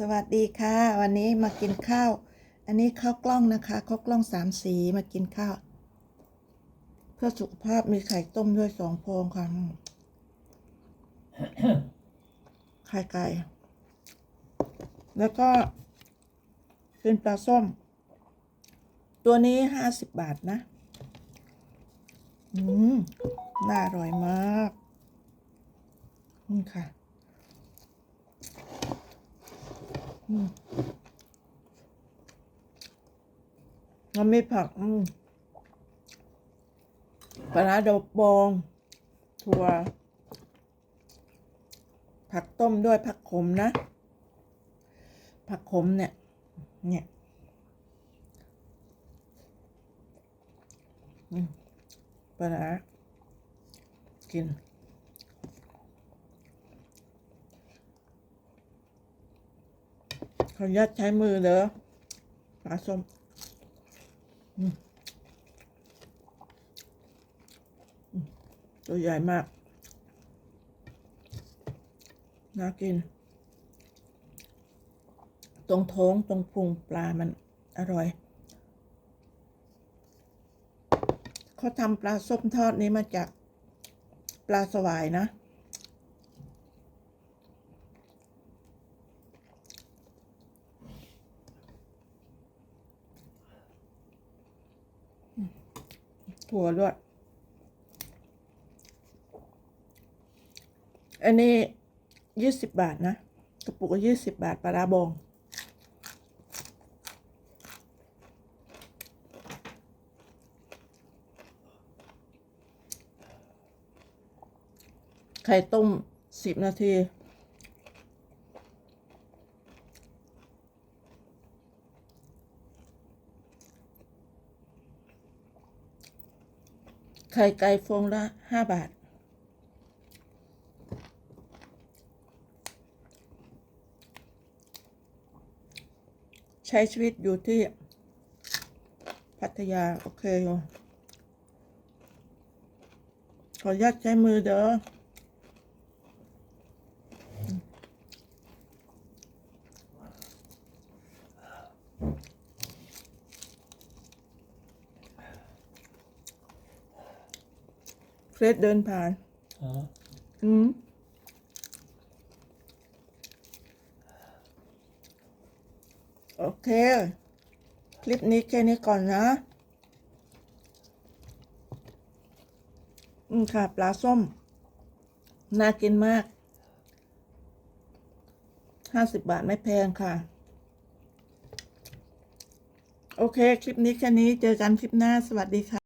สวัสดีค่ะ วันนี้มากินข้าว อันนี้ข้าวกล้องนะคะข้าวกล้องสามสีมากินข้าว เพื่อสุขภาพมีไข่ต้มด้วยสองฟองค่ะไข่ไก่ แล้วก็เป็นปลาส้ม ตัวนี้ห้าสิบบาทนะ อืม น่าอร่อยมากนี่ค่ะ อื มแล้วมีผักปลาร้าดอกบองถั่ว ผักต้มด้วยผักขมนะ ผักขมเนี่ย เนี่ยปลาร้ากิน ขออนุญาตใช้มือเด้อปลาส้มตัวใหญ่มาก น่ากิน ตรงท้องตรงพุงปลามันอร่อยเขาทำปลาส้มทอดนี้มาจากปลาสวายนะ ถั่วด้วย อันนี้ยี่สิบบาทนะ กระปุกยี่สิบบาทปลาบอง ไข่ต้มสิบนาที ไข่ไก่ฟองละห้าบาท ใช้ชีวิตอยู่ที่ พัทยา โอเคอยู่ขออนุญาตใช้มือเด้อ เฟรดเดินผ่าน Ja. อืมโอเค คลิปนี้แค่นี้ก่อนนะ อืมค่ะ ปลาส้ม น่ากินมาก ห้าสิบบาทไม่แพงค่ะ โอเค คลิปนี้แค่นี้ เจอกันคลิปหน้า สวัสดีค่ะ